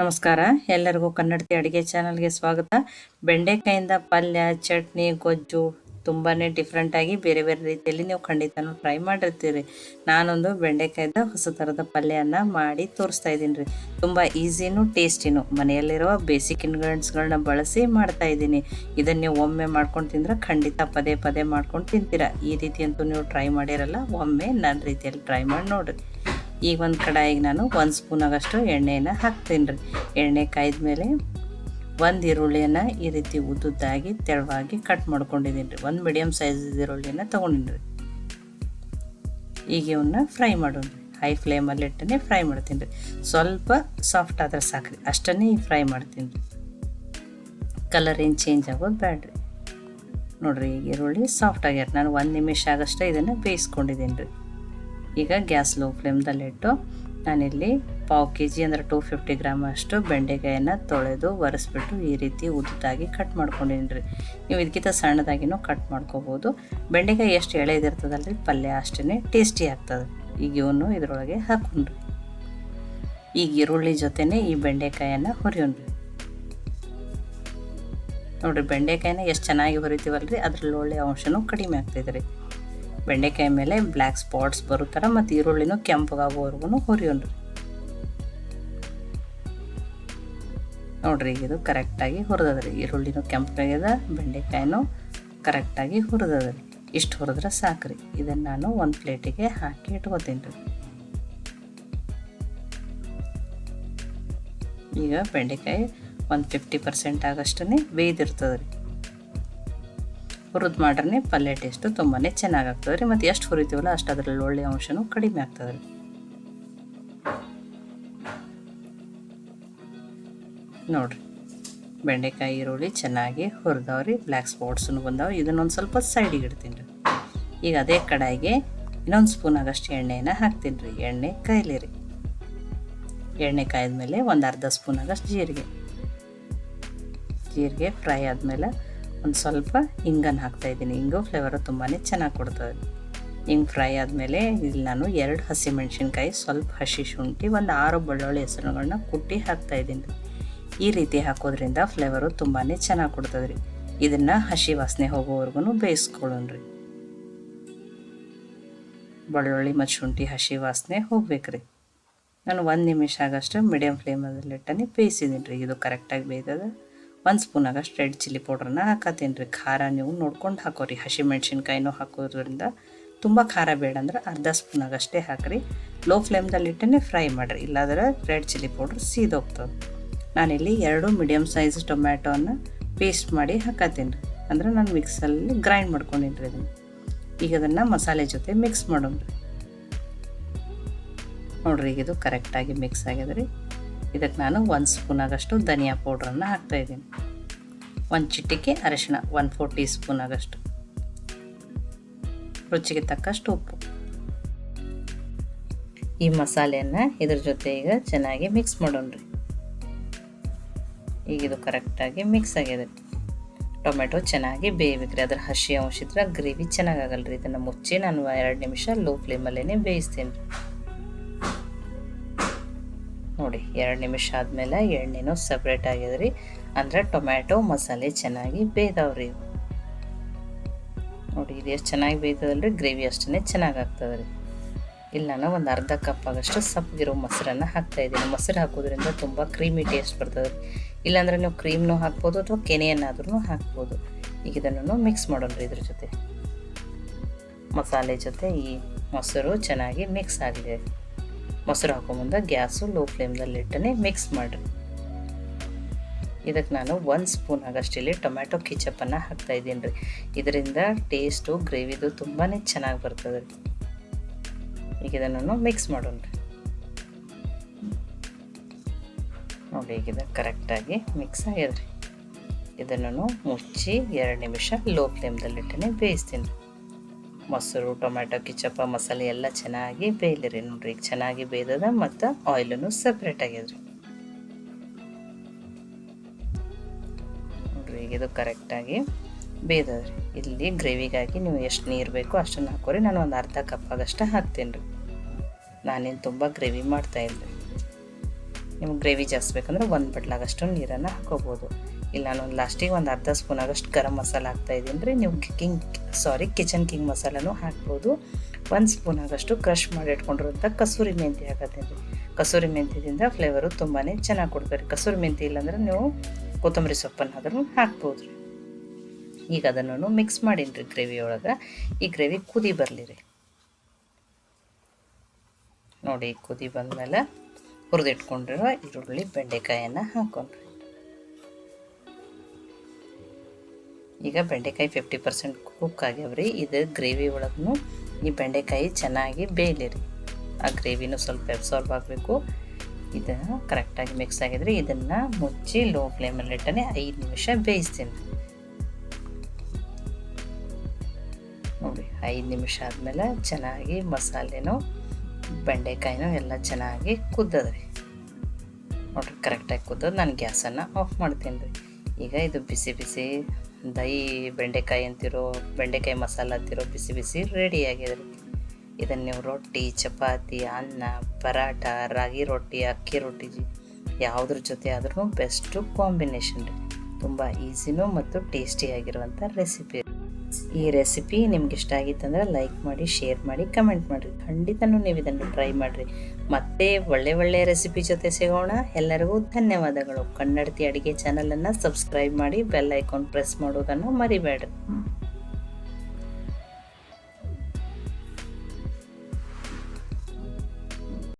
ನಮಸ್ಕಾರ. ಎಲ್ಲರಿಗೂ ಕನ್ನಡತಿ ಅಡುಗೆ ಚಾನಲ್ಗೆ ಸ್ವಾಗತ. ಬೆಂಡೆಕಾಯಿಂದ ಪಲ್ಯ, ಚಟ್ನಿ, ಗೊಜ್ಜು ತುಂಬಾ ಡಿಫ್ರೆಂಟಾಗಿ ಬೇರೆ ಬೇರೆ ರೀತಿಯಲ್ಲಿ ನೀವು ಖಂಡಿತನೂ ಟ್ರೈ ಮಾಡಿರ್ತೀರಿ. ನಾನೊಂದು ಬೆಂಡೆಕಾಯ್ದ ಹೊಸ ಥರದ ಪಲ್ಯನ ಮಾಡಿ ತೋರಿಸ್ತಾ ಇದ್ದೀನಿ ರೀ. ತುಂಬ ಈಸಿನೂ ಟೇಸ್ಟಿನೂ ಮನೆಯಲ್ಲಿರುವ ಬೇಸಿಕ್ ಇಂಗ್ರೀಡಿಯೆಂಟ್ಸ್ಗಳನ್ನ ಬಳಸಿ ಮಾಡ್ತಾ ಇದ್ದೀನಿ. ಇದನ್ನು ನೀವು ಒಮ್ಮೆ ಮಾಡ್ಕೊಂಡು ತಿಂದ್ರೆ ಖಂಡಿತ ಪದೇ ಪದೇ ಮಾಡ್ಕೊಂಡು ತಿಂತೀರಾ. ಈ ರೀತಿ ಅಂತೂ ನೀವು ಟ್ರೈ ಮಾಡಿರಲ್ಲ, ಒಮ್ಮೆ ನನ್ನ ರೀತಿಯಲ್ಲಿ ಟ್ರೈ ಮಾಡಿ ನೋಡಿರಿ. ಈಗ ಒಂದು ಕಡಾಯಿಗೆ ನಾನು ಒಂದು ಸ್ಪೂನ್ ಆಗಷ್ಟು ಎಣ್ಣೆನ ಹಾಕ್ತೀನಿ ರೀ. ಎಣ್ಣೆ ಕಾಯ್ದ ಮೇಲೆ ಒಂದು ಈರುಳ್ಳಿಯನ್ನು ಈ ರೀತಿ ಉದ್ದುದ್ದಾಗಿ ತೆಳುವಾಗಿ ಕಟ್ ಮಾಡ್ಕೊಂಡಿದ್ದೀನಿ ರೀ. ಒಂದು ಮೀಡಿಯಮ್ ಸೈಜ್ ಈರುಳ್ಳಿಯನ್ನು ತೊಗೊಂಡಿನಿ ರೀ. ಈಗ ಇವನ್ನ ಫ್ರೈ ಮಾಡೋಣ. ರೀ ಹೈ ಫ್ಲೇಮಲ್ಲಿ ಇಟ್ಟನೆ ಫ್ರೈ ಮಾಡ್ತೀನಿ ರೀ. ಸ್ವಲ್ಪ ಸಾಫ್ಟ್ ಆದ್ರೆ ಸಾಕ್ರಿ. ಅಷ್ಟನ್ನೇ ಫ್ರೈ ಮಾಡ್ತೀನಿ ರೀ. ಕಲರ್ ಏನು ಚೇಂಜ್ ಆಗೋದು ಬೇಡ್ರಿ ನೋಡಿರಿ ಈಗ ಈರುಳ್ಳಿ ಸಾಫ್ಟ್ ಆಗ್ಯಾರ ನಾನು ಒಂದು ನಿಮಿಷ ಆಗಷ್ಟೇ ಇದನ್ನು ಬೇಯಿಸ್ಕೊಂಡಿದ್ದೀನಿ ರೀ. ಈಗ ಗ್ಯಾಸ್ ಲೋ ಫ್ಲೇಮ್ದಲ್ಲಿಟ್ಟು ನಾನಿಲ್ಲಿ ಪಾವು ಕೆ ಜಿ ಅಂದರೆ ಟೂ ಫಿಫ್ಟಿ ಗ್ರಾಮ್ ಅಷ್ಟು ಬೆಂಡೆಕಾಯನ್ನು ತೊಳೆದು ಒರೆಸ್ಬಿಟ್ಟು ಈ ರೀತಿ ಉದ್ದಾಗಿ ಕಟ್ ಮಾಡ್ಕೊಂಡಿನಿ ರೀ. ನೀವು ಇದಕ್ಕಿಂತ ಸಣ್ಣದಾಗಿನೂ ಕಟ್ ಮಾಡ್ಕೋಬೋದು. ಬೆಂಡೆಕಾಯಿ ಎಷ್ಟು ಎಳೆದಿರ್ತದಲ್ಲ ರೀ ಪಲ್ಯ ಅಷ್ಟೇ ಟೇಸ್ಟಿ ಆಗ್ತದೆ. ಈಗ ಇವನು ಇದರೊಳಗೆ ಹಾಕೊಂಡ್ರಿ. ಈಗ ಈರುಳ್ಳಿ ಜೊತೆನೇ ಈ ಬೆಂಡೆಕಾಯನ್ನು ಹುರಿಯೋಣ್ರಿ ನೋಡಿರಿ, ಬೆಂಡೆಕಾಯಿನ ಎಷ್ಟು ಚೆನ್ನಾಗಿ ಹುರಿತೀವಲ್ರಿ? ಅದ್ರಲ್ಲಿ ಒಳ್ಳೆಯ ಅಂಶನೂ ಕಡಿಮೆ ಆಗ್ತೈತೆ ರೀ. ಬೆಂಡೆಕಾಯಿ ಮೇಲೆ ಬ್ಲ್ಯಾಕ್ ಸ್ಪಾಟ್ಸ್ ಬರುತ್ತಾರೆ ಮತ್ತು ಈರುಳ್ಳಿನೂ ಹುರಿಯೋಣ ಹುರಿಯೋಣ್ರಿ ನೋಡ್ರಿ, ಇದು ಕರೆಕ್ಟಾಗಿ ಹುರಿದದ್ರಿ. ಈರುಳ್ಳಿನೂ ಕೆಂಪಗಾಗ್ಯದ, ಬೆಂಡೆಕಾಯಿನೂ ಕರೆಕ್ಟಾಗಿ ಹುರಿದದ್ರಿ. ಇಷ್ಟು ಹುರಿದ್ರೆ ಸಾಕ್ರಿ. ಇದನ್ನು ನಾನು ಒಂದು ಪ್ಲೇಟಿಗೆ ಹಾಕಿ ಇಟ್ಕೋತೀನಿ ರೀ. ಈಗ ಬೆಂಡೆಕಾಯಿ ಒಂದು ಫಿಫ್ಟಿ ಪರ್ಸೆಂಟ್ ಆಗಷ್ಟೇ ಬೇಯ್ದಿರ್ತದೆ ರೀ ಹುರಿದು ಮಾಡ್ರೆ ಪಲ್ಯ ಟೇಸ್ಟು ತುಂಬಾ ಚೆನ್ನಾಗಾಗ್ತದೆ ರೀ. ಮತ್ತು ಎಷ್ಟು ಹುರಿತೀವಲ್ಲ ಅಷ್ಟು ಅದರಲ್ಲಿ ಒಳ್ಳೆಯ ಅಂಶನೂ ಕಡಿಮೆ ಆಗ್ತದೆ ರೀ. ನೋಡಿರಿ, ಬೆಂಡೆಕಾಯಿ ಈರುಳ್ಳಿ ಚೆನ್ನಾಗಿ ಹುರಿದವ್ರಿ ಬ್ಲ್ಯಾಕ್ ಸ್ಪಾಟ್ಸೂ ಬಂದವು. ಇದನ್ನೊಂದು ಸ್ವಲ್ಪ ಸೈಡಿಗೆ ಇಡ್ತೀನಿ ರೀ. ಈಗ ಅದೇ ಕಡಾಯಿಗೆ ಇನ್ನೊಂದು ಸ್ಪೂನ್ ಆಗಷ್ಟು ಎಣ್ಣೆನ ಹಾಕ್ತೀನಿ ರೀ. ಎಣ್ಣೆ ಕಾಯ್ಲಿ ರೀ. ಎಣ್ಣೆ ಕಾಯ್ದ್ಮೇಲೆ ಒಂದು ಅರ್ಧ ಸ್ಪೂನ್ ಆಗಷ್ಟು ಜೀರಿಗೆ. ಜೀರಿಗೆ ಫ್ರೈ ಆದಮೇಲೆ ಒಂದು ಸ್ವಲ್ಪ ಹಿಂಗನ್ನು ಹಾಕ್ತಾಯಿದ್ದೀನಿ ಹಿಂಗು ಫ್ಲೇವರು ತುಂಬಾ ಚೆನ್ನಾಗಿ ಕೊಡ್ತದೆ. ಹಿಂಗೆ ಫ್ರೈ ಆದಮೇಲೆ ಇಲ್ಲಿ ನಾನು ಎರಡು ಹಸಿಮೆಣ್ಸಿನ್ಕಾಯಿ ಸ್ವಲ್ಪ ಹಸಿ ಶುಂಠಿ, ಒಂದು ಆರು ಬೆಳ್ಳುಳ್ಳಿ ಹೆಸರುಗಳನ್ನ ಕುಟ್ಟಿ ಹಾಕ್ತಾಯಿದ್ದೀನಿ ಈ ರೀತಿ ಹಾಕೋದ್ರಿಂದ ಫ್ಲೇವರು ತುಂಬಾ ಚೆನ್ನಾಗಿ ಕೊಡ್ತದೆ ರೀ ಇದನ್ನು ಹಸಿ ವಾಸನೆ ಹೋಗೋವರೆಗೂ ಬೇಯಿಸ್ಕೊಳ್ಳೋಣ ರೀ ಬೆಳ್ಳುಳ್ಳಿ ಮತ್ತು ಶುಂಠಿ ಹಸಿ ವಾಸನೆ ಹೋಗ್ಬೇಕ್ರಿ. ನಾನು ಒಂದು ನಿಮಿಷ ಆಗಷ್ಟು ಮೀಡಿಯಮ್ ಫ್ಲೇಮಲ್ಲಿಟ್ಟನೆ ಬೇಯಿಸಿದ್ದೀನಿ ರೀ ಇದು ಕರೆಕ್ಟಾಗಿ ಬೇಯ್ತದೆ? ಒಂದು ಸ್ಪೂನ್ ಆಗಷ್ಟು ರೆಡ್ ಚಿಲ್ಲಿ ಪೌಡ್ರನ್ನ ಹಾಕತ್ತೀನಿ ರೀ. ಖಾರ ನೀವು ನೋಡ್ಕೊಂಡು ಹಾಕೋರಿ. ಹಸಿ ಮೆಣಸಿನ್ಕಾಯಿನೂ ಹಾಕೋದ್ರಿಂದ ತುಂಬ ಖಾರ ಬೇಡ ಅಂದ್ರೆ ಅರ್ಧ ಸ್ಪೂನ್ ಆಗಷ್ಟೇ ಹಾಕಿರಿ. ಲೋ ಫ್ಲೇಮ್ದಲ್ಲಿಟ್ಟೇ ಫ್ರೈ ಮಾಡಿರಿ. ಇಲ್ಲಾಂದ್ರೆ ರೆಡ್ ಚಿಲ್ಲಿ ಪೌಡ್ರ್ ಸೀದೋಗ್ತದೆ ನಾನಿಲ್ಲಿ ಎರಡು ಮೀಡಿಯಮ್ ಸೈಜ್ ಟೊಮ್ಯಾಟೋನ ಪೇಸ್ಟ್ ಮಾಡಿ ಹಾಕತ್ತೀನಿ ರೀ. ಅಂದ್ರೆ ನಾನು ಮಿಕ್ಸಲ್ಲಿ ಗ್ರೈಂಡ್ ಮಾಡ್ಕೊಂಡಿನಿ ರೀ ಇದನ್ನು. ಈಗ ಅದನ್ನು ಮಸಾಲೆ ಜೊತೆ ಮಿಕ್ಸ್ ಮಾಡೋಣ ರೀ. ನೋಡ್ರಿ, ಈಗ ಇದು ಕರೆಕ್ಟಾಗಿ ಮಿಕ್ಸ್ ಆಗಿದೆ ರೀ. ಇದಕ್ಕೆ ನಾನು ಒಂದು ಸ್ಪೂನ್ ಆಗಷ್ಟು ಧನಿಯಾ ಪೌಡ್ರನ್ನು ಹಾಕ್ತಾಯಿದ್ದೀನಿ ಒಂದು ಚಿಟಿಕೆ ಅರಿಶಿಣ ಒನ್ ಫೋರ್ ಟೀ ಸ್ಪೂನ್ ಆಗಷ್ಟು ರುಚಿಗೆ ತಕ್ಕಷ್ಟು ಉಪ್ಪು. ಈ ಮಸಾಲೆಯನ್ನು ಇದ್ರ ಜೊತೆ ಈಗ ಚೆನ್ನಾಗಿ ಮಿಕ್ಸ್ ಮಾಡೋಣ್ರಿ ಈಗ ಇದು ಕರೆಕ್ಟಾಗಿ ಮಿಕ್ಸ್ ಆಗಿದೆ. ಟೊಮೆಟೊ ಚೆನ್ನಾಗಿ ಬೇಯಬೇಕ್ರಿ ಅದ್ರ ಹಸಿ ಅಂಶ ಇದ್ರೆ ಗ್ರೇವಿ ಚೆನ್ನಾಗಾಗಲ್ಲ ರೀ ಇದನ್ನು ಮುಚ್ಚಿ ನಾನು ಎರಡು ನಿಮಿಷ ಲೋ ಫ್ಲೇಮಲ್ಲೇ ಬೇಯಿಸ್ತೀನಿ. ರೀ ನೋಡಿ, ಎರಡು ನಿಮಿಷ ಆದಮೇಲೆ ಎಣ್ಣೆನೂ ಸಪ್ರೇಟ್ ಆಗಿದ್ರಿ. ರೀ ಅಂದರೆ ಟೊಮ್ಯಾಟೊ, ಮಸಾಲೆ ಚೆನ್ನಾಗಿ ಬೇಯ್ದವ್ರಿ. ನೋಡಿ, ಇದು ಎಷ್ಟು ಚೆನ್ನಾಗಿ ಬೇಯ್ತದಲ್ರಿ ಗ್ರೇವಿ ಅಷ್ಟೇ ಚೆನ್ನಾಗಿ ಆಗ್ತದೆ ರೀ ಇಲ್ಲಿ ನಾನು ಒಂದು ಅರ್ಧ ಕಪ್ ಆಗಷ್ಟು ಸಪ್ಪಗಿರೋ ಮೊಸರನ್ನು ಹಾಕ್ತಾಯಿದ್ದೀನಿ ಮೊಸರು ಹಾಕೋದ್ರಿಂದ ತುಂಬ ಕ್ರೀಮಿ ಟೇಸ್ಟ್ ಬರ್ತದೆ ರೀ ಇಲ್ಲಾಂದ್ರೆ ನೀವು ಕ್ರೀಮ್ನೂ ಹಾಕ್ಬೋದು ಅಥವಾ ಕೆನೆಯನ್ನಾದ್ರೂ ಹಾಕ್ಬೋದು. ಈಗ ಇದನ್ನು ಮಿಕ್ಸ್ ಮಾಡೋಣ ರೀ ಇದ್ರ ಜೊತೆ. ಮಸಾಲೆ ಜೊತೆ ಈ ಮೊಸರು ಚೆನ್ನಾಗಿ ಮಿಕ್ಸ್ ಆಗಿದೆ. ಮೊಸರು ಹಾಕೊಂಬಂದ ಗ್ಯಾಸು ಲೋ ಫ್ಲೇಮ್ದಲ್ಲಿ ಇಟ್ಟನೆ ಮಿಕ್ಸ್ ಮಾಡಿರಿ. ಇದಕ್ಕೆ ನಾನು ಒಂದು ಸ್ಪೂನ್ ಆಗಷ್ಟಿಲ್ಲಿ ಟೊಮ್ಯಾಟೊ ಕಿಚಪನ್ನು ಹಾಕ್ತಾಯಿದ್ದೀನಿ ರೀ. ಇದರಿಂದ ಟೇಸ್ಟು ಗ್ರೇವಿದು ತುಂಬಾ ಚೆನ್ನಾಗಿ ಬರ್ತದೆ ರೀ. ಈಗ ಇದನ್ನು ಮಿಕ್ಸ್ ಮಾಡೋಣ ನೋಡಿ, ಈಗ ಇದನ್ನು ಕರೆಕ್ಟಾಗಿ ಮಿಕ್ಸ್ ಆಗ್ಯದ ರೀ ಇದನ್ನು ಮುಚ್ಚಿ ಎರಡು ನಿಮಿಷ ಲೋ ಫ್ಲೇಮ್ದಲ್ಲಿಟ್ಟನೆ ಬೇಯಿಸ್ತೀನಿ ಮೊಸರು, ಟೊಮ್ಯಾಟೊ, ಕಿಚಪ್ಪ, ಮಸಾಲೆ ಎಲ್ಲ ಚೆನ್ನಾಗಿ ಬೇಯಲಿರಿ ನೋಡ್ರಿ. ಈಗ ಚೆನ್ನಾಗಿ ಬೇಯ್ದದ ಮತ್ತು ಆಯಿಲನ್ನು ಸಪ್ರೇಟ್ ಆಗ್ಯದ್ರಿ ನೋಡ್ರಿ, ಈಗ ಇದು ಕರೆಕ್ಟಾಗಿ ಬೇಯ್ದದ್ರಿ. ಇಲ್ಲಿ ಗ್ರೇವಿಗಾಗಿ ನೀವು ಎಷ್ಟು ನೀರು ಬೇಕೋ ಅಷ್ಟನ್ನು ಹಾಕೋರಿ. ನಾನು ಒಂದು ಅರ್ಧ ಕಪ್ ಆದಷ್ಟು ಹಾಕ್ತೀನಿ ರೀ ನಾನೇನು ತುಂಬ ಗ್ರೇವಿ ಮಾಡ್ತಾ ಇದ್ದೆ ನಿಮ್ಗೆ ಗ್ರೇವಿ ಜಾಸ್ತಿ ಬೇಕಂದ್ರೆ ಒಂದು ಬಟ್ಲಾಗಷ್ಟು ನೀರನ್ನು ಹಾಕೋಬೋದು. ಇಲ್ಲ, ನಾನು ಲಾಸ್ಟಿಗೆ ಒಂದು ಅರ್ಧ ಸ್ಪೂನ್ ಆಗಷ್ಟು ಗರಂ ಮಸಾಲ ಹಾಕ್ತಾ ಇದ್ದೀನಿ ರೀ. ನೀವು ಕಿಂಗ್ ಸಾರಿ ಕಿಚನ್ ಕಿಂಗ್ ಮಸಾಲನೂ ಹಾಕ್ಬೋದು. ಒಂದು ಸ್ಪೂನ್ ಆಗಷ್ಟು ಕ್ರಷ್ ಮಾಡಿ ಇಟ್ಕೊಂಡಿರುವಂಥ ಕಸೂರಿ ಮೆಂತಿ ಹಾಕತ್ತೀನಿ ರೀ. ಕಸೂರಿ ಮೆಂತಿದಿಂದ ಫ್ಲೇವರು ತುಂಬಾ ಚೆನ್ನಾಗಿ ಕೊಡ್ತಾರೆ ಕಸೂರಿ ಮೆಂತಿ ಇಲ್ಲಾಂದ್ರೆ ನೀವು ಕೊತ್ತಂಬರಿ ಸೊಪ್ಪನ್ನಾದ್ರೂ ಹಾಕ್ಬೋದು ಈಗ ಅದನ್ನು ಮಿಕ್ಸ್ ಮಾಡೀನಿ ರೀ ಗ್ರೇವಿ ಒಳಗೆ. ಈ ಗ್ರೇವಿ ಕುದಿ ಬರಲಿ ರೀ. ನೋಡಿ, ಕುದಿ ಬಂದಮೇಲೆ ಹುರಿದಿಟ್ಕೊಂಡಿರೋ ಈರುಳ್ಳಿ, ಬೆಂಡೆಕಾಯನ್ನು ಹಾಕೊಂಡ್ರಿ ಈಗ ಬೆಂಡೆಕಾಯಿ ಫಿಫ್ಟಿ ಪರ್ಸೆಂಟ್ ಕುಕ್ ಆಗ್ಯಾವ್ರಿ. ಇದು ಗ್ರೇವಿ ಒಳಗೂ ಈ ಬೆಂಡೆಕಾಯಿ ಚೆನ್ನಾಗಿ ಬೇಯಲಿರಿ. ಆ ಗ್ರೇವಿನೂ ಸ್ವಲ್ಪ ಅಬ್ಸಾರ್ಬ್ ಆಗಬೇಕು. ಇದು ಕರೆಕ್ಟಾಗಿ ಮಿಕ್ಸ್ ಆಗಿದ್ರೆ ಇದನ್ನು ಮುಚ್ಚಿ ಲೋ ಫ್ಲೇಮಲ್ಲಿ ಇಟ್ಟನೆ ಐದು ನಿಮಿಷ ಬೇಯಿಸ್ತೀನಿ. ನೋಡಿ, ಐದು ನಿಮಿಷ ಆದಮೇಲೆ ಚೆನ್ನಾಗಿ ಮಸಾಲೆನೂ ಬೆಂಡೆಕಾಯಿನೂ ಎಲ್ಲ ಚೆನ್ನಾಗಿ ಕುದ್ದದ್ರಿ. ನೋಡ್ರಿ ಕರೆಕ್ಟಾಗಿ ಕುದ್ದದು. ನಾನು ಗ್ಯಾಸನ್ನು ಆಫ್ ಮಾಡ್ತೀನಿ ರೀ. ಈಗ ಇದು ಬಿಸಿ ಬಿಸಿ ದಹಿ, ಬೆಂಡೆಕಾಯಿ ಅಂತಿರೋ, ಬೆಂಡೆಕಾಯಿ ಮಸಾಲ ಅಂತಿರೋ ಬಿಸಿ ಬಿಸಿ ರೆಡಿ ಆಗಿದೆ ರೀ ಇದನ್ನು ನೀವು ರೊಟ್ಟಿ, ಚಪಾತಿ, ಅನ್ನ ಪರಾಟ ರಾಗಿ ರೊಟ್ಟಿ, ಅಕ್ಕಿ ರೊಟ್ಟಿ ಯಾವುದ್ರ ಜೊತೆ ಆದ್ರೂ ಬೆಸ್ಟು ಕಾಂಬಿನೇಷನ್ ರೀ. ತುಂಬ ಈಸಿನೂ ಮತ್ತು ಟೇಸ್ಟಿಯಾಗಿರುವಂಥ ರೆಸಿಪಿ ಈ ರೆಸಿಪಿ ನಿಮ್ಗೆ ಇಷ್ಟ ಆಗಿತ್ತಂದ್ರೆ ಲೈಕ್ ಮಾಡಿ ಶೇರ್ ಮಾಡಿ ಕಮೆಂಟ್ ಮಾಡಿರಿ. ಖಂಡಿತನೂ ನೀವು ಇದನ್ನು ಟ್ರೈ ಮಾಡಿರಿ. ಮತ್ತೆ ಒಳ್ಳೆ ಒಳ್ಳೆ ರೆಸಿಪಿ ಜೊತೆ ಸಿಗೋಣ. ಎಲ್ಲರಿಗೂ ಧನ್ಯವಾದಗಳು. ಕನ್ನಡತಿ ಅಡುಗೆ ಚಾನಲನ್ನು ಸಬ್ಸ್ಕ್ರೈಬ್ ಮಾಡಿ ಬೆಲ್ ಐಕಾನ್ ಪ್ರೆಸ್ ಮಾಡೋದನ್ನು ಮರಿಬೇಡ್ರಿ.